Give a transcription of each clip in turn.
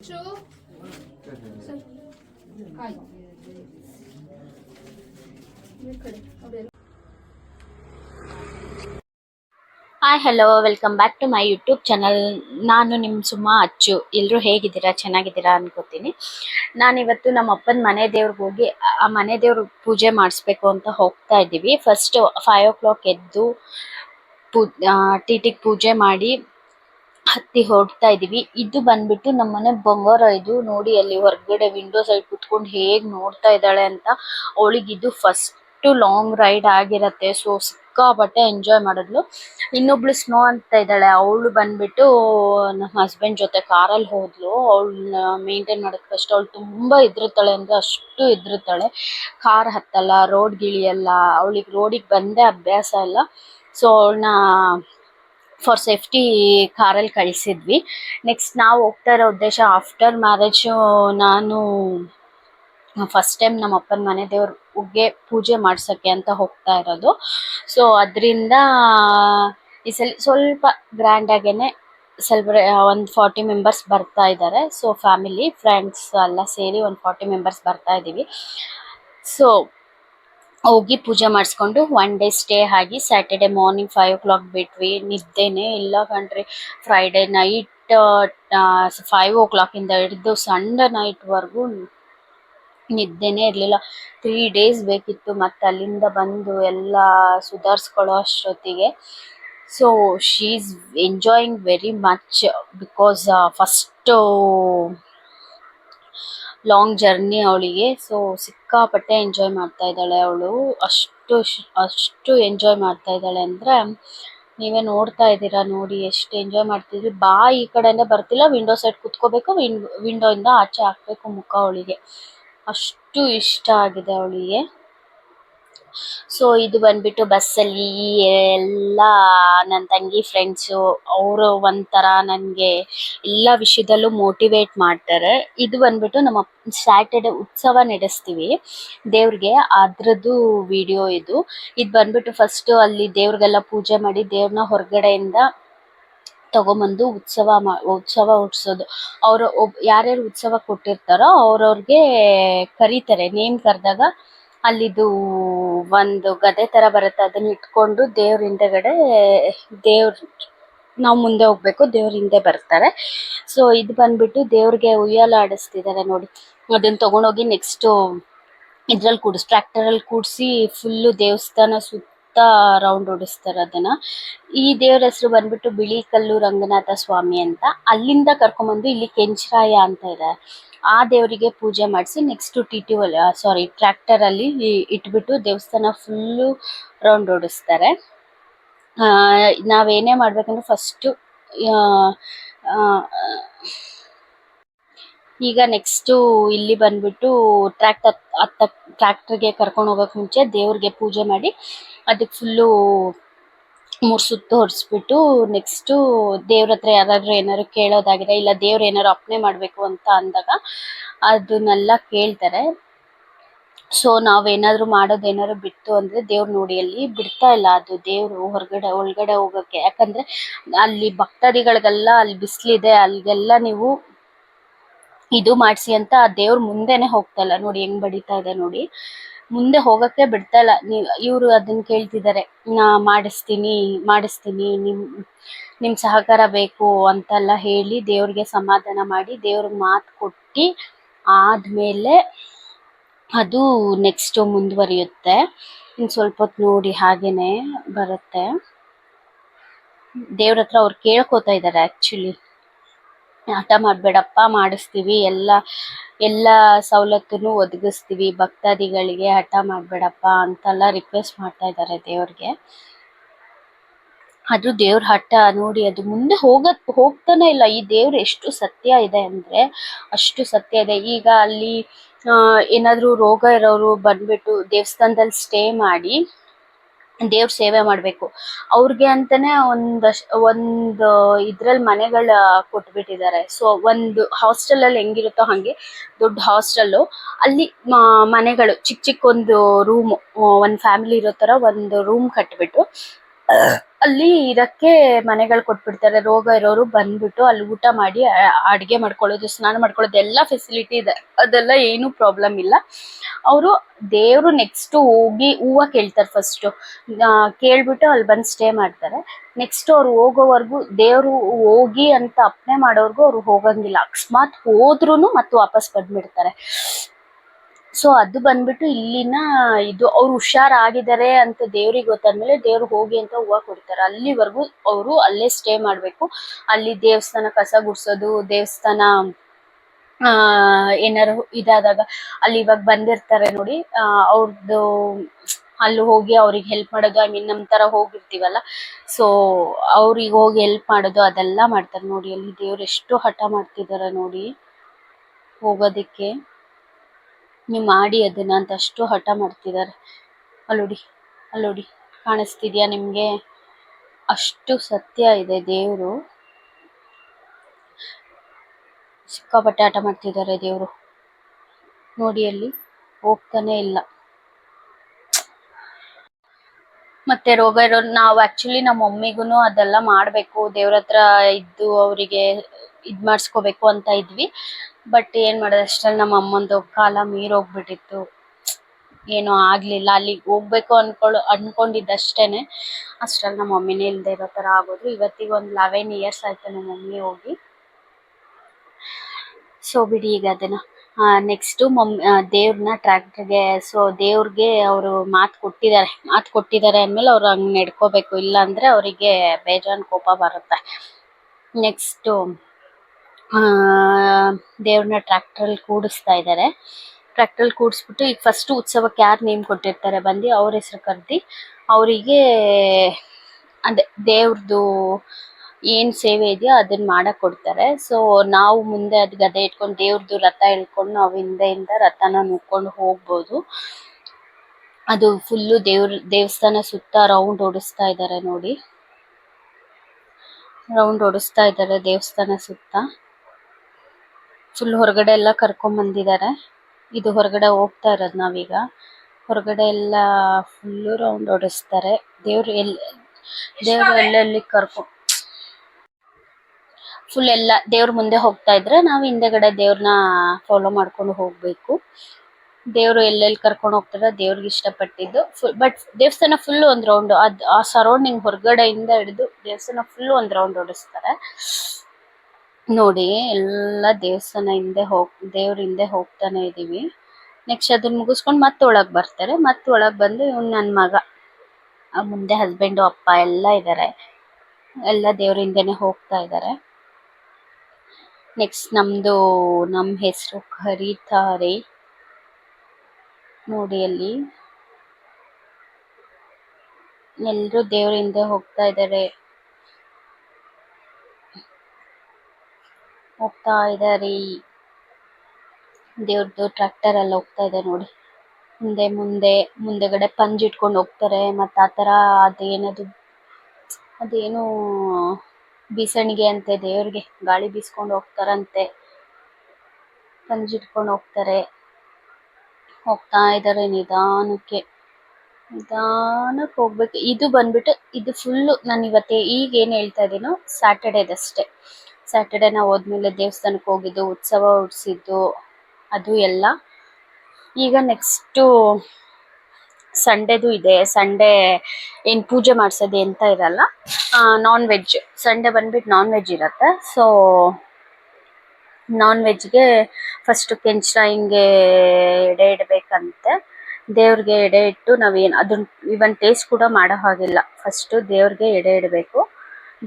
Hi hello welcome back to my YouTube channel ನಾನು ನಿಮ್ಮ ಸುಮಾ ಅಚ್ಚು. ಎಲ್ಲರೂ ಹೇಗಿದ್ದೀರಾ? ಚೆನ್ನಾಗಿದ್ದೀರಾ ಅನ್ಕೋತೀನಿ ನಾನಿವತ್ತು ನಮ್ಮ ಅಪ್ಪನ ಮನೆ ದೇವ್ರಿಗೆ ಹೋಗಿ, ಆ ಮನೆ ದೇವ್ರ ಪೂಜೆ ಮಾಡಿಸ್ಬೇಕು ಅಂತ ಹೋಗ್ತಾ ಇದ್ದೀವಿ. ಫಸ್ಟ್ ಫೈವ್ ಓ ಕ್ಲಾಕ್ ಎದ್ದು ಪೂ ಟಿಟಿಗೆ ಪೂಜೆ ಮಾಡಿ ಹತ್ತಿ ಹೊರಡ್ತಾ ಇದೀವಿ. ಇದು ಬಂದ್ಬಿಟ್ಟು ನಮ್ಮನೆ ಬಂಗಾರ ಇದು ನೋಡಿ ಅಲ್ಲಿ ಹೊರಗಡೆ ವಿಂಡೋ ಸೈಡ್ ಕುತ್ಕೊಂಡು ಹೇಗ್ ನೋಡ್ತಾ ಇದ್ದಾಳೆ ಅಂತ ಅವಳಿಗೆ ಇದು ಫಸ್ಟ್ ಲಾಂಗ್ ರೈಡ್ ಆಗಿರತ್ತೆ. ಸೊ ಸಿಕ್ಕಾಪಟ್ಟೆ ಎಂಜಾಯ್ ಮಾಡಿದ್ಲು. ಇನ್ನೊಬ್ಳು ಸ್ನೋ ಅಂತ ಇದ್ದಾಳೆ. ಅವಳು ಬಂದ್ಬಿಟ್ಟು ನಮ್ಮ ಹಸ್ಬೆಂಡ್ ಜೊತೆ ಕಾರಲ್ಲಿ ಹೋದ್ಲು. ಅವಳನ್ನ ಮೇಂಟೈನ್ ಮಾಡೋದ್ ಕಷ್ಟ ಅವಳು ತುಂಬಾ ಇದ್ರುತ್ತಾಳೆ ಅಂದ್ರೆ ಅಷ್ಟು ಇದ್ರುತ್ತಾಳೆ ಕಾರ್ ಹತ್ತಲ್ಲ ರೋಡ್ ಗಿಳಿಯಲ್ಲ, ಅವಳಿಗೆ ರೋಡಿಗೆ ಬಂದೇ ಅಭ್ಯಾಸ ಇಲ್ಲ. ಸೊ ಅವಳನ್ನ ಫಾರ್ ಸೇಫ್ಟಿ ಕಾರಲ್ಲಿ ಕಳಿಸಿದ್ವಿ. ನೆಕ್ಸ್ಟ್ ನಾವು ಹೋಗ್ತಾ ಇರೋ ಉದ್ದೇಶ ಆಫ್ಟರ್ ಮ್ಯಾರೇಜು ನಾನು ಫಸ್ಟ್ ಟೈಮ್ ನಮ್ಮ ಅಪ್ಪನ ಮನೆ ದೇವ್ರಿಗೆ ಪೂಜೆ ಮಾಡ್ಸೋಕ್ಕೆ ಅಂತ ಹೋಗ್ತಾ ಇರೋದು. ಸೊ ಅದರಿಂದ ಈ ಸಲ ಸ್ವಲ್ಪ ಗ್ರ್ಯಾಂಡಾಗೇ ಸೆಲೆಬ್ರೇ ಒಂದು ಫಾರ್ಟಿ ಮೆಂಬರ್ಸ್ ಬರ್ತಾ ಇದ್ದಾರೆ ಸೊ ಫ್ಯಾಮಿಲಿ ಫ್ರೆಂಡ್ಸ್ ಎಲ್ಲ ಸೇರಿ ಒಂದು ಫಾರ್ಟಿ ಮೆಂಬರ್ಸ್ ಬರ್ತಾ ಇದ್ದೀವಿ ಸೊ ಹೋಗಿ ಪೂಜೆ ಮಾಡಿಸ್ಕೊಂಡು ಒನ್ ಡೇ ಸ್ಟೇ ಆಗಿ Saturday morning five o'clock ಬಿಟ್ವಿ. ನಿದ್ದೆನೇ ಇಲ್ಲ ಕಣ್ರಿ. ಫ್ರೈಡೇ ನೈಟ್ ಫೈವ್ ಓ ಕ್ಲಾಕಿಂದ ಹಿಡಿದು ಸಂಡೇ ನೈಟ್ವರೆಗೂ ನಿದ್ದೆನೇ ಇರಲಿಲ್ಲ. ತ್ರೀ ಡೇಸ್ ಬೇಕಿತ್ತು ಮತ್ತು ಅಲ್ಲಿಂದ ಬಂದು ಎಲ್ಲ ಸುಧಾರಿಸ್ಕೊಳ್ಳೋ ಅಷ್ಟೊತ್ತಿಗೆ. So she is enjoying very much because first long journey ಅವಳಿಗೆ. ಸೊ ಸಿಕ್ಕಾಪಟ್ಟೆ ಎಂಜಾಯ್ ಮಾಡ್ತಾ ಇದ್ದಾಳೆ ಅವಳು. ಅಷ್ಟು ಅಷ್ಟು ಎಂಜಾಯ್ ಮಾಡ್ತಾ ಇದ್ದಾಳೆ ಅಂದರೆ, ನೀವೇ ನೋಡ್ತಾ ಇದ್ದೀರಾ ನೋಡಿ ಎಷ್ಟು ಎಂಜಾಯ್ ಮಾಡ್ತಿದ್ವಿ ಬಾ ಈ ಕಡೆಯಿಂದ ಬರ್ತಿಲ್ಲ ವಿಂಡೋ ಸೈಡ್ ಕುತ್ಕೋಬೇಕು ವಿಂಡೋ ವಿಂಡೋಯಿಂದ ಆಚೆ ಹಾಕ್ಬೇಕು ಮುಖ ಅವಳಿಗೆ. ಅಷ್ಟು ಇಷ್ಟ ಆಗಿದೆ ಅವಳಿಗೆ. ಸೊ ಇದು ಬಂದ್ಬಿಟ್ಟು ಬಸ್ಸಲ್ಲಿ ಎಲ್ಲ ನನ್ನ ತಂಗಿ ಫ್ರೆಂಡ್ಸು ಅವರು ಒಂಥರ ನನಗೆ ಎಲ್ಲ ವಿಷಯದಲ್ಲೂ ಮೋಟಿವೇಟ್ ಮಾಡ್ತಾರೆ. ಇದು ಬಂದ್ಬಿಟ್ಟು ನಮ್ಮ ಸ್ಯಾಟರ್ಡೆ ಉತ್ಸವ ನಡೆಸ್ತೀವಿ. ದೇವ್ರಿಗೆ ಅದ್ರದ್ದು ವಿಡಿಯೋ ಇದು. ಇದು ಬಂದ್ಬಿಟ್ಟು ಫಸ್ಟ್ ಅಲ್ಲಿ ದೇವ್ರಿಗೆಲ್ಲ ಪೂಜೆ ಮಾಡಿ ದೇವ್ರನ್ನ ಹೊರಗಡೆಯಿಂದ ತಗೊಂಬಂದು ಉತ್ಸವ ಮಾ, ಉತ್ಸವ ಹುಟ್ಟಿಸೋದು ಅವರು ಒಬ್, ಯಾರ್ಯಾರು ಉತ್ಸವ ಕೊಟ್ಟಿರ್ತಾರೋ ಅವ್ರವ್ರಿಗೆ ಕರೀತಾರೆ. ನೇಮ್ ಕರೆದಾಗ ಅಲ್ಲಿದು ಒಂದು ಗದೆ ತರ ಬರುತ್ತೆ. ಅದನ್ನ ಇಟ್ಕೊಂಡು ದೇವ್ರ ಹಿಂದೆಗಡೆ ದೇವ್ರ ನಾವು ಮುಂದೆ ಹೋಗ್ಬೇಕು. ದೇವ್ರ ಹಿಂದೆ ಬರ್ತಾರೆ. ಸೊ ಇದು ಬಂದ್ಬಿಟ್ಟು ದೇವ್ರಿಗೆ ಉಯ್ಯಾಲ ಆಡಿಸ್ತಿದ್ದಾರೆ ನೋಡಿ. ಅದನ್ನ ತಗೊಂಡೋಗಿ ನೆಕ್ಸ್ಟ್ ಇದ್ರಲ್ಲಿ ಕೂಡಿಸ್ ಟ್ರ್ಯಾಕ್ಟರಲ್ಲಿ ಕೂಡಿಸಿ ಫುಲ್ಲು ದೇವಸ್ಥಾನ ಸುತ್ತ ರೌಂಡ್ ಓಡಿಸ್ತಾರೆ ಅದನ್ನ. ಈ ದೇವರ ಹೆಸರು ಬಂದ್ಬಿಟ್ಟು ಬಿಳಿ ಕಲ್ಲು ರಂಗನಾಥ ಸ್ವಾಮಿ ಅಂತ. ಅಲ್ಲಿಂದ ಕರ್ಕೊಂಬಂದು ಇಲ್ಲಿ ಕೆಂಚರಾಯ ಅಂತ ಇದೆ. ಆ ದೇವರಿಗೆ ಪೂಜೆ ಮಾಡಿಸಿ next T T sorry tractor ಅಲ್ಲಿ ಇಟ್ಬಿಟ್ಟು ದೇವಸ್ಥಾನ ಫುಲ್ಲು ರೌಂಡ್ ಓಡಿಸ್ತಾರೆ. ನಾವೇನೇ ಮಾಡ್ಬೇಕಂದ್ರೆ ಫಸ್ಟು ಈಗ ನೆಕ್ಸ್ಟು ಇಲ್ಲಿ ಬಂದ್ಬಿಟ್ಟು ಟ್ರ್ಯಾಕ್ಟರ್ ಹತ್ತ ಟ್ರ್ಯಾಕ್ಟರ್ಗೆ ಕರ್ಕೊಂಡು ಹೋಗೋಕೆ ಮುಂಚೆ ದೇವ್ರಿಗೆ ಪೂಜೆ ಮಾಡಿ ಅದಕ್ಕೆ ಫುಲ್ಲು ಮೂರು ಸುತ್ತು ಹೊರಿಸ್ಬಿಟ್ಟು ನೆಕ್ಸ್ಟು ದೇವ್ರ ಹತ್ರ ಯಾರಾದರೂ ಏನಾದ್ರು ಕೇಳೋದಾಗಿದೆ, ಇಲ್ಲ ದೇವ್ರು ಏನಾದ್ರು ಅಪ್ಪಣೆ ಮಾಡಬೇಕು ಅಂತ ಅಂದಾಗ ಅದನ್ನೆಲ್ಲ ಕೇಳ್ತಾರೆ. ಸೊ ನಾವೇನಾದರೂ ಮಾಡೋದೇನಾದ್ರು ಅಂದ್ರೆ ದೇವ್ರು ನೋಡಿ ಅಲ್ಲಿ ಬಿಡ್ತಾ ಇಲ್ಲ ಅದು ದೇವರು ಹೊರಗಡೆ, ಒಳಗಡೆ ಹೋಗೋಕ್ಕೆ ಯಾಕಂದ್ರೆ ಅಲ್ಲಿ ಭಕ್ತಾದಿಗಳಿಗೆಲ್ಲ ಅಲ್ಲಿ ಬಿಸಿಲಿದೆ ಅಲ್ಲಿಗೆಲ್ಲ ನೀವು ಇದು ಮಾಡಿಸಿ ಅಂತ ಆ ದೇವ್ರ ಮುಂದೆನೆ ಹೋಗ್ತಾ ಇಲ್ಲ. ನೋಡಿ ಹೆಂಗ್ ಬಡಿತಾ ಇದೆ ನೋಡಿ. ಮುಂದೆ ಹೋಗಕ್ಕೆ ಬಿಡ್ತಾ ಇಲ್ಲ ನೀವ್, ಇವ್ರು ಅದನ್ನ ಕೇಳ್ತಿದ್ದಾರೆ ನಾ ಮಾಡಿಸ್ತೀನಿ ಮಾಡಿಸ್ತೀನಿ, ನಿಮ್ ನಿಮ್ ಸಹಕಾರ ಬೇಕು ಅಂತೆಲ್ಲ ಹೇಳಿ ದೇವ್ರಿಗೆ ಸಮಾಧಾನ ಮಾಡಿ ದೇವ್ರಿಗೆ ಮಾತು ಕೊಟ್ಟು ಆದ್ಮೇಲೆ ಅದು ನೆಕ್ಸ್ಟ್ ಮುಂದುವರಿಯುತ್ತೆ. ಇನ್ ಸ್ವಲ್ಪ ಹೊತ್ತು ನೋಡಿ ಹಾಗೇನೆ ಬರುತ್ತೆ. ದೇವ್ರ ಹತ್ರ ಅವ್ರು ಕೇಳ್ಕೊತಾ ಇದ್ದಾರೆ ಆಕ್ಚುಲಿ ಹಠ ಮಾಡಬೇಡಪ್ಪ, ಮಾಡಿಸ್ತೀವಿ. ಎಲ್ಲ ಎಲ್ಲ ಸವಲತ್ತನ್ನು ಒದಗಿಸ್ತೀವಿ. ಭಕ್ತಾದಿಗಳಿಗೆ ಹಠ ಮಾಡಬೇಡಪ್ಪ ಅಂತೆಲ್ಲ ರಿಕ್ವೆಸ್ಟ್ ಮಾಡ್ತಾ ಇದ್ದಾರೆ ದೇವ್ರಿಗೆ. ಅದು ದೇವ್ರ ಹಠ ನೋಡಿ ಅದು ಮುಂದೆ ಹೋಗತ್ ಹೋಗ್ತಾನೆ ಇಲ್ಲ. ಈ ದೇವ್ರ ಎಷ್ಟು ಸತ್ಯ ಇದೆ ಅಂದ್ರೆ ಅಷ್ಟು ಸತ್ಯ ಇದೆ. ಈಗ ಅಲ್ಲಿ ಏನಾದ್ರೂ ರೋಗ ಇರೋರು ಬಂದ್ಬಿಟ್ಟು ದೇವಸ್ಥಾನದಲ್ಲಿ ಸ್ಟೇ ಮಾಡಿ ದೇವ್ರ ಸೇವೆ ಮಾಡ್ಬೇಕು. ಅವ್ರಿಗೆ ಅಂತಾನೆ ಒಂದಷ್ಟು ಒಂದು ಇದ್ರಲ್ಲಿ ಮನೆಗಳ ಕೊಟ್ಬಿಟ್ಟಿದ್ದಾರೆ ಸೊ ಒಂದು ಹಾಸ್ಟೆಲ್ ಅಲ್ಲಿ ಹೆಂಗಿರುತ್ತೋ ಹಂಗೆ ದೊಡ್ಡ ಹಾಸ್ಟೆಲ್ಲು ಅಲ್ಲಿ ಮನೆಗಳು ಚಿಕ್ಕ ಚಿಕ್ಕ ಒಂದು ರೂಮ್ ಒಂದು ಫ್ಯಾಮಿಲಿ ಇರೋ ತರ ಒಂದು ರೂಮ್ ಕಟ್ಬಿಟ್ಟು ಅಲ್ಲಿ ಇರಕ್ಕೆ ಮನೆಗಳು ಕೊಟ್ಬಿಡ್ತಾರೆ. ರೋಗ ಇರೋರು ಬಂದ್ಬಿಟ್ಟು ಅಲ್ಲಿ ಊಟ ಮಾಡಿ ಅಡ್ಗೆ ಮಾಡ್ಕೊಳ್ಳೋದು, ಸ್ನಾನ ಮಾಡ್ಕೊಳ್ಳೋದು, ಎಲ್ಲ ಫೆಸಿಲಿಟಿ ಇದೆ. ಅದೆಲ್ಲ ಏನು ಪ್ರಾಬ್ಲಮ್ ಇಲ್ಲ. ಅವರು ದೇವರು ನೆಕ್ಸ್ಟ್ ಹೋಗಿ ಹೂವ ಕೇಳ್ತಾರೆ ಫಸ್ಟ್ ಕೇಳ್ಬಿಟ್ಟು ಅಲ್ಲಿ ಬಂದು ಸ್ಟೇ ಮಾಡ್ತಾರೆ. ನೆಕ್ಸ್ಟ್ ಅವ್ರು ಹೋಗೋವರೆಗೂ ದೇವರು ಹೋಗಿ ಅಂತ ಅಪ್ನೆ ಮಾಡೋರ್ಗು ಅವ್ರು ಹೋಗಂಗಿಲ್ಲ. ಅಕಸ್ಮಾತ್ ಹೋದ್ರುನು ಮತ್ತೆ ವಾಪಸ್ ಬಂದ್ಬಿಡ್ತಾರೆ. ಸೊ ಅದು ಬಂದ್ಬಿಟ್ಟು ಇಲ್ಲಿನ ಇದು ಅವ್ರು ಹುಷಾರಾಗಿದ್ದಾರೆ ಅಂತ ದೇವ್ರಿಗೆ ಗೊತ್ತಾದ್ಮೇಲೆ ದೇವ್ರು ಹೋಗಿ ಅಂತ ಹೂವ ಕೊಡ್ತಾರೆ. ಅಲ್ಲಿವರೆಗೂ ಅವರು ಅಲ್ಲೇ ಸ್ಟೇ ಮಾಡಬೇಕು. ಅಲ್ಲಿ ದೇವಸ್ಥಾನ ಕಸ ಗುಡ್ಸೋದು, ದೇವಸ್ಥಾನ, ಆ ಏನಾರು ಇದಾದಾಗ ಅಲ್ಲಿ ಇವಾಗ ಬಂದಿರ್ತಾರೆ ನೋಡಿ ಅವ್ರದ್ದು ಅಲ್ಲಿ ಹೋಗಿ ಅವ್ರಿಗೆ ಹೆಲ್ಪ್ ಮಾಡೋದು ಐ ಮೀನ್ ನಮ್ ತರ ಹೋಗಿರ್ತೀವಲ್ಲ. ಸೊ ಅವ್ರಿಗೆ ಹೋಗಿ ಹೆಲ್ಪ್ ಮಾಡೋದು, ಅದೆಲ್ಲ ಮಾಡ್ತಾರೆ ನೋಡಿ, ಅಲ್ಲಿ ದೇವ್ರು ಎಷ್ಟು ಹಠ ಮಾಡ್ತಿದಾರೆ ನೋಡಿ, ಹೋಗೋದಿಕ್ಕೆ. ನೀವು ಮಾಡಿ ಅದನ್ನು ಅಂತ ಅಷ್ಟು ಹಠ ಮಾಡ್ತಿದ್ದಾರೆ ಅಲ್ಲೋಡಿ ಅಲ್ಲೋಡಿ, ಕಾಣಿಸ್ತಿದೆಯಾ ನಿಮಗೆ? ಅಷ್ಟು ಸತ್ಯ ಇದೆ ದೇವರು. ಸಿಕ್ಕಾಪಟ್ಟೆ ಆಟ ಮಾಡ್ತಿದ್ದಾರೆ ದೇವರು. ನೋಡಿ ಅಲ್ಲಿ ಹೋಗ್ತಾನೆ ಇಲ್ಲ. ಮತ್ತೆ ರೋಗ ಇರೋ, ನಾವು ಆಕ್ಚುಲಿ ನಮ್ಮ ಮಮ್ಮಿಗೂ ಅದೆಲ್ಲ ಮಾಡಬೇಕು, ದೇವ್ರ ಹತ್ರ ಇದ್ದು ಅವರಿಗೆ ಇದು ಮಾಡಿಸ್ಕೋಬೇಕು ಅಂತ ಇದ್ವಿ. ಬಟ್ ಏನ್ ಮಾಡೋದು, ಅಷ್ಟ್ರಲ್ಲಿ ನಮ್ಮ ಅಮ್ಮಂದು ಕಾಲ ಮೀರೋಗ್ಬಿಟ್ಟಿತ್ತು. ಏನು ಆಗ್ಲಿಲ್ಲ. ಅಲ್ಲಿಗೆ ಹೋಗ್ಬೇಕು ಅನ್ಕೊಳ್ಳೋ ಅನ್ಕೊಂಡಿದ್ದಷ್ಟೇನೆ. ಅಷ್ಟ್ರಲ್ಲಿ ನಮ್ಮ ಮಮ್ಮಿನೇ ಇಲ್ದೇ ಇರೋ ತರ ಆಗೋದು ಇವತ್ತಿಗೆ ಒಂದು ಲೆವೆನ್ ಇಯರ್ಸ್ ಆಯ್ತು ನಮ್ಮ ಮಮ್ಮಿ ಹೋಗಿ. ಸೊ ಬಿಡಿ ಈಗ ಅದನ್ನ. ನೆಕ್ಸ್ಟ್ ಮಮ್ ದೇವ್ರನ್ನ ಟ್ರ್ಯಾಕ್ಟರ್ಗೆ ಸೊ ದೇವ್ರಿಗೆ ಅವರು ಮಾತು ಕೊಟ್ಟಿದ್ದಾರೆ. ಮಾತು ಕೊಟ್ಟಿದ್ದಾರೆ ಅಂದಮೇಲೆ ಅವ್ರು ಹಂಗೆ ನಡ್ಕೋಬೇಕು. ಇಲ್ಲ ಅಂದ್ರೆ ಅವರಿಗೆ ಬೇಜಾನ್ ಕೋಪ ಬರುತ್ತೆ. ನೆಕ್ಸ್ಟು ದೇವ್ರನ್ನ ಟ್ರ್ಯಾಕ್ಟ್ರಲ್ಲಿ ಕೂಡಿಸ್ತಾ ಇದ್ದಾರೆ ಟ್ರ್ಯಾಕ್ಟ್ರಲ್ಲಿ ಕೂಡಿಸ್ಬಿಟ್ಟು ಈಗ ಫಸ್ಟ್ ಉತ್ಸವಕ್ಕೆ ಯಾರು ನೇಮ್ ಕೊಟ್ಟಿರ್ತಾರೆ ಬಂದು ಅವ್ರ ಹೆಸರು ಕರೆದಿ ಅವರಿಗೆ ಅದೇ ದೇವ್ರದ್ದು ಏನು ಸೇವೆ ಇದೆಯೋ ಅದನ್ನ ಮಾಡಕ್ ಕೊಡ್ತಾರೆ. ಸೊ ನಾವು ಮುಂದೆ ಅದು ಗದೆ ಇಟ್ಕೊಂಡು ದೇವ್ರದ್ದು ರಥ ಇಳ್ಕೊಂಡು ನಾವು ಹಿಂದೆಯಿಂದ ರಥನ ನೋಡ್ಕೊಂಡು ಹೋಗ್ಬೋದು. ಅದು ಫುಲ್ಲು ದೇವ್ರ, ದೇವಸ್ಥಾನ ಸುತ್ತ ರೌಂಡ್ ಓಡಿಸ್ತಾ ಇದ್ದಾರೆ ನೋಡಿ. ರೌಂಡ್ ಓಡಿಸ್ತಾ ಇದ್ದಾರೆ ದೇವಸ್ಥಾನ ಸುತ್ತ. ಫುಲ್ ಹೊರಗಡೆ ಎಲ್ಲ ಕರ್ಕೊಂಡ್ ಬಂದಿದ್ದಾರೆ ಇದು ಹೊರಗಡೆ ಹೋಗ್ತಾ ಇರೋದು ನಾವೀಗ. ಹೊರಗಡೆ ಎಲ್ಲ ಫುಲ್ಲು ರೌಂಡ್ ಓಡಿಸ್ತಾರೆ. ದೇವ್ರು ಎಲ್, ದೇವ್ರು ಎಲ್ಲೆಲ್ಲಿ ಕರ್ಕೊ ಫುಲ್ ಎಲ್ಲ ದೇವ್ರ ಮುಂದೆ ಹೋಗ್ತಾ ಇದ್ರೆ ನಾವು ಹಿಂದೆಗಡೆ ದೇವ್ರನ್ನ ಫಾಲೋ ಮಾಡ್ಕೊಂಡು ಹೋಗ್ಬೇಕು. ದೇವ್ರು ಎಲ್ಲೆಲ್ಲಿ ಕರ್ಕೊಂಡು ಹೋಗ್ತಾರೆ ದೇವ್ರಿಗೆ ಇಷ್ಟಪಟ್ಟಿದ್ದು ಫುಲ್ ಬಟ್ ದೇವಸ್ಥಾನ ಫುಲ್ ಒಂದ್ ರೌಂಡ್ ಅದ್ ಆ ಸರೌಂಡಿಂಗ್ ಹೊರಗಡೆಯಿಂದ ಹಿಡಿದು ದೇವಸ್ಥಾನ ಫುಲ್ ಒಂದ್ ರೌಂಡ್ ಓಡಿಸ್ತಾರೆ. ನೋಡಿ, ಎಲ್ಲ ದೇವಸ್ಥಾನ ಹಿಂದೆ ಹೋಗ್, ದೇವ್ರ ಹಿಂದೆ ಹೋಗ್ತಾನೆ ಇದೀವಿ. ನೆಕ್ಸ್ಟ್ ಅದನ್ನ ಮುಗಿಸ್ಕೊಂಡು ಮತ್ತೆ ಒಳಗೆ ಬರ್ತಾರೆ. ಮತ್ತೆ ಒಳಗೆ ಬಂದು ಇವ್ನು ನನ್ನ ಮಗ ಮುಂದೆ ಹಸ್ಬೆಂಡು ಅಪ್ಪ ಎಲ್ಲ ಇದ್ದಾರೆ ಎಲ್ಲ ದೇವ್ರ ಹಿಂದೆನೆ ಹೋಗ್ತಾ ಇದ್ದಾರೆ ನೆಕ್ಸ್ಟ್ ನಮ್ದು, ನಮ್ ಹೆಸರು ಕರೀತಾರೆ ನೋಡಿ ಅಲ್ಲಿ. ಎಲ್ಲರೂ ದೇವ್ರ ಹಿಂದೆ ಹೋಗ್ತಾ ಇದ್ದಾರೆ ಹೋಗ್ತಾ ಇದಾರೆ. ದೇವ್ರದ್ದು ಟ್ರ್ಯಾಕ್ಟರ್ ಅಲ್ಲಿ ಹೋಗ್ತಾ ಇದೆ ನೋಡಿ. ಹಿಂದೆ ಮುಂದೆ, ಮುಂದೆಗಡೆ ಪಂಜ್ ಇಟ್ಕೊಂಡು ಹೋಗ್ತಾರೆ. ಮತ್ತ್ ಆತರ ಅದೇನದು, ಅದೇನು ಬೀಸಣಿಗೆ ಅಂತೆ ದೇವ್ರಿಗೆ. ಗಾಳಿ ಬೀಸ್ಕೊಂಡು ಹೋಗ್ತಾರಂತೆ. ಪಂಜ್ ಇಟ್ಕೊಂಡು ಹೋಗ್ತಾರೆ. ಹೋಗ್ತಾ ಇದಾರೆ ನಿಧಾನಕ್ಕೆ. ನಿಧಾನಕ್ಕೆ ಹೋಗ್ಬೇಕು. ಇದು ಬಂದ್ಬಿಟ್ಟು, ಇದು ಫುಲ್ಲು ನಾನು ಇವತ್ತೇ ಈಗ ಏನ್ ಹೇಳ್ತಾ ಇದೀನೋ ಸ್ಯಾಟರ್ಡೇದಷ್ಟೇ ಸ್ಯಾಟರ್ಡೇ ನಾವು ಹೋದ್ಮೇಲೆ ದೇವಸ್ಥಾನಕ್ಕೆ ಹೋಗಿದ್ದು, ಉತ್ಸವ ಉಡ್ಸಿದ್ದು, ಅದು ಎಲ್ಲ. ಈಗ ನೆಕ್ಸ್ಟು ಸಂಡೇದು ಇದೆ. ಸಂಡೇ ಏನು ಪೂಜೆ ಮಾಡಿಸೋದು ಅಂತ ಇರಲ್ಲ. ನಾನ್ ವೆಜ್ ಸಂಡೇ ಬಂದ್ಬಿಟ್ಟು ನಾನ್ ವೆಜ್ ಇರತ್ತೆ ಸೊ ನಾನ್ ವೆಜ್ಗೆ ಫಸ್ಟು ಹಿಂಗೆ ಎಡೆ ಇಡಬೇಕಂತೆ. ದೇವ್ರಿಗೆ ಎಡೆ ಇಟ್ಟು ನಾವೇನು ಅದನ್ನ ಇವನ್ ಟೇಸ್ಟ್ ಕೂಡ ಮಾಡೋ ಹಾಗಿಲ್ಲ. ಫಸ್ಟು ದೇವ್ರಿಗೆ ಎಡೆ ಇಡಬೇಕು.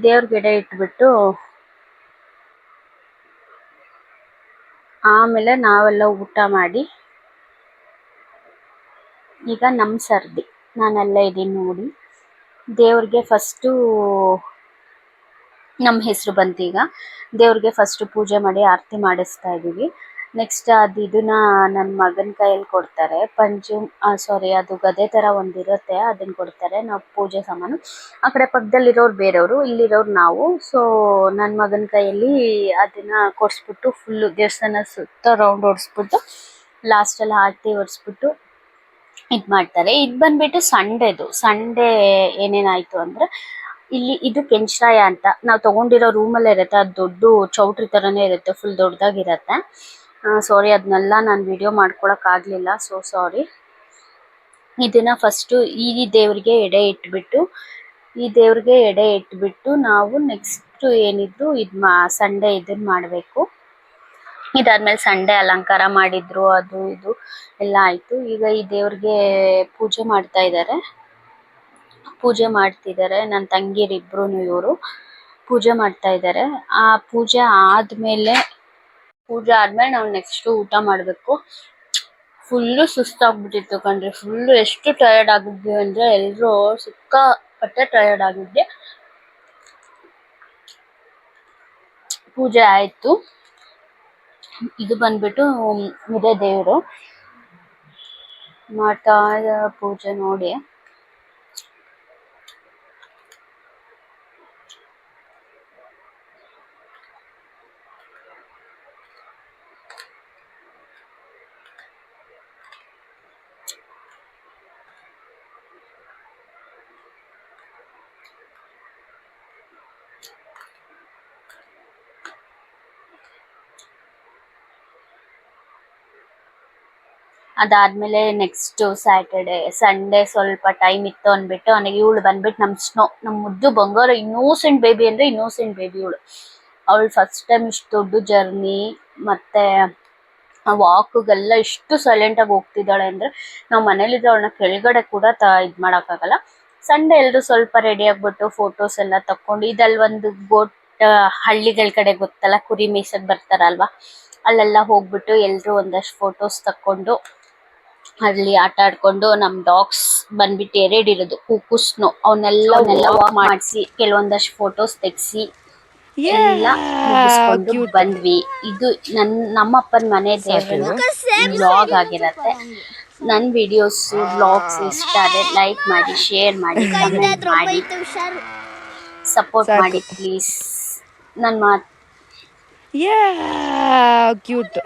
ದೇವ್ರಿಗೆ ಎಡೆ ಇಟ್ಬಿಟ್ಟು ಆಮೇಲೆ ನಾವೆಲ್ಲ ಊಟ ಮಾಡಿ, ಈಗ ನಮ್ ಸರ್ದಿ. ನಾನೆಲ್ಲ ಇದ್ದೀನಿ ನೋಡಿ. ದೇವ್ರಿಗೆ ಫಸ್ಟು ನಮ್ಮ ಹೆಸರು ಬಂತೀಗ ದೇವ್ರಿಗೆ ಫಸ್ಟ್ ಪೂಜೆ ಮಾಡಿ, ಆರತಿ ಮಾಡಿಸ್ತಾ ಇದೀವಿ. ನೆಕ್ಸ್ಟ್ ಅದು ಇದನ್ನ ನನ್ನ ಮಗನ ಕೈಯಲ್ಲಿ ಕೊಡ್ತಾರೆ. ಪಂಚು ಸಾರಿ ಅದು ಗದೆ ತರ ಒಂದಿರುತ್ತೆ ಅದನ್ನ ಕೊಡ್ತಾರೆ. ನಾವು ಪೂಜೆ ಸಾಮಾನು. ಆ ಕಡೆ ಪಕ್ಕದಲ್ಲಿರೋರು ಬೇರೆಯವರು, ಇಲ್ಲಿರೋರು ನಾವು. ಸೊ ನನ್ನ ಮಗನ ಕೈಯಲ್ಲಿ ಅದನ್ನ ಕೊಡ್ಸ್ಬಿಟ್ಟು ಫುಲ್ಲು ದೇವಸ್ಥಾನ ಸುತ್ತ ರೌಂಡ್ ಓಡಿಸ್ಬಿಟ್ಟು ಲಾಸ್ಟಲ್ಲಿ ಆರತಿ ಹೊಡ್ಸ್ಬಿಟ್ಟು ಇದು ಮಾಡ್ತಾರೆ. ಇದು ಬಂದ್ಬಿಟ್ಟು ಸಂಡೇದು ಸಂಡೇ ಏನೇನಾಯ್ತು ಅಂದ್ರೆ, ಇಲ್ಲಿ ಇದು ಕೆಂಚಾಯ ಅಂತ. ನಾವು ತಗೊಂಡಿರೋ ರೂಮಲ್ಲೇ ಇರುತ್ತೆ. ಅದು ದೊಡ್ಡ, ಚೌಟ್ರಿ ಥರನೇ ಇರುತ್ತೆ. ಫುಲ್ ದೊಡ್ಡದಾಗಿರತ್ತೆ. ಸಾರಿ ಅದನ್ನೆಲ್ಲ ನಾನು ವಿಡಿಯೋ ಮಾಡ್ಕೊಳಕ್ಕಾಗಲಿಲ್ಲ ಸೊ ಸಾರಿ ಇದನ್ನ ಫಸ್ಟು ಈ ದೇವರಿಗೆ ಎಡೆ ಇಟ್ಬಿಟ್ಟು, ಈ ದೇವ್ರಿಗೆ ಎಡೆ ಇಟ್ಬಿಟ್ಟು ನಾವು ನೆಕ್ಸ್ಟ್ ಏನಿದ್ರು ಇದು ಮಾ, ಸಂಡೇ ಇದನ್ನ ಮಾಡಬೇಕು. ಇದಾದ್ಮೇಲೆ ಸಂಡೆ ಅಲಂಕಾರ ಮಾಡಿದ್ರು, ಅದು ಇದು ಎಲ್ಲ ಆಯ್ತು. ಈಗ ಈ ದೇವ್ರಿಗೆ ಪೂಜೆ ಮಾಡ್ತಾ ಇದ್ದಾರೆ ಪೂಜೆ ಮಾಡ್ತಿದ್ದಾರೆ ನನ್ನ ತಂಗಿರಿಬ್ರು ಇವರು. ಪೂಜೆ ಮಾಡ್ತಾ ಇದ್ದಾರೆ ಆ ಪೂಜೆ ಆದ್ಮೇಲೆ ಪೂಜೆ ಆದ್ಮೇಲೆ ನಾವು ನೆಕ್ಸ್ಟ್ ಊಟ ಮಾಡಬೇಕು. ಫುಲ್ಲು ಸುಸ್ತಾಗ್ಬಿಟ್ಟಿತ್ತು ಕಣ್ರಿ. ಫುಲ್ಲು ಎಷ್ಟು ಟಯರ್ಡ್ ಆಗಿದ್ವಿ ಅಂದ್ರೆ ಎಲ್ಲರೂ ಸಿಕ್ಕಾಪಟ್ಟೆ ಟಯರ್ಡ್ ಆಗಿದ್ದೆ ಪೂಜೆ ಆಯ್ತು. ಇದು ಬಂದ್ಬಿಟ್ಟು ಇದೇ ದೇವರು. ಮಾಡ್ತಾ ಪೂಜೆ ನೋಡಿ. ಅದಾದ್ಮೇಲೆ ನೆಕ್ಸ್ಟ್ ಸ್ಯಾಟರ್ಡೆ ಸಂಡೇ ಸ್ವಲ್ಪ ಟೈಮ್ ಇತ್ತು ಅಂದ್ಬಿಟ್ಟು ನನಗೆ ಇವಳು ಬಂದ್ಬಿಟ್ಟು ನಮ್ ಸ್ನೋ ನಮ್ ಮುದ್ದು ಬಂಗಾರ ಇನ್ನೋಸೆಂಟ್ ಬೇಬಿ ಅಂದ್ರೆ ಇನ್ನೋಸೆಂಟ್ ಬೇಬಿ ಇವಳು. ಅವಳು ಫಸ್ಟ್ ಟೈಮ್ ಇಷ್ಟು ದೊಡ್ಡ ಜರ್ನಿ ಮತ್ತೆ ವಾಕ್ಗೆಲ್ಲ ಇಷ್ಟು ಸೈಲೆಂಟ್ ಆಗಿ ಹೋಗ್ತಿದ್ದಾಳೆ ಅಂದ್ರೆ ನಾವು ಮನೇಲಿದ್ರೆ ಅವಳನ್ನ ಕೆಳಗಡೆ ಕೂಡ ತ ಇದ್ ಮಾಡಕ್ಕಾಗಲ್ಲ. ಸಂಡೇ ಎಲ್ರು ಸ್ವಲ್ಪ ರೆಡಿ ಆಗ್ಬಿಟ್ಟು ಫೋಟೋಸ್ ಎಲ್ಲ ತಕೊಂಡು ಇದಲ್ ಒಂದು ಗೋಟ್ ಹಳ್ಳಿಗಳ ಕಡೆ ಗೊತ್ತಲ್ಲ, ಕುರಿ ಮೀಸಕ್ ಬರ್ತಾರಲ್ವಾ? ಅಲ್ಲೆಲ್ಲ ಹೋಗ್ಬಿಟ್ಟು ಎಲ್ರು ಒಂದಷ್ಟು ಫೋಟೋಸ್ ತಕೊಂಡು ಅಲ್ಲಿ ಆಟ ಆಡ್ಕೊಂಡು ನಮ್ ಡಾಗ್ಸ್ ಬಂದ್ಬಿಟ್ಟು ಎರಡ್ ಇರೋದು ಕೂಕುಸ್ನು ಅವನ್ನೆಲ್ಲ ಅವನ್ನೆಲ್ಲ ವಾಕ್ ಮಾಡಿಸಿ ಕೆಲವೊಂದಷ್ಟು ಫೋಟೋಸ್ ತೆಗ್ಸಿ ಎಲ್ಲ ಮುಗಿಸ್ಕೊಂಡು ಬಂದ್ವಿ. ಇದು ನನ್ ನಮ್ಮಪ್ಪನ ಮನೆ ದೇವರು. ಬ್ಲಾಗ್ ಆಗಿರತ್ತೆ. ನನ್ ವಿಡಿಯೋಸ್ ಬ್ಲಾಗ್ಸ್ ಇಷ್ಟ ಆದ್ರೆ ಲೈಕ್ ಮಾಡಿ ಶೇರ್ ಮಾಡಿ ಕಮೆಂಟ್ ಮಾಡಿ. ಸಪೋರ್ಟ್ ಮಾಡಿ ಪ್ಲೀಸ್ ನನ್ನ ಮಾತು ಕ್ಯೂಟ್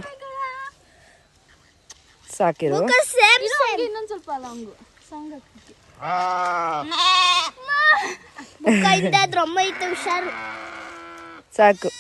ಸಾಕಿರು? ಇನ್ನೊಂದ್ ಸ್ವಲ್ಪ ಲಾಂಗು ಸಾಂಗ್ ಸಾಕು.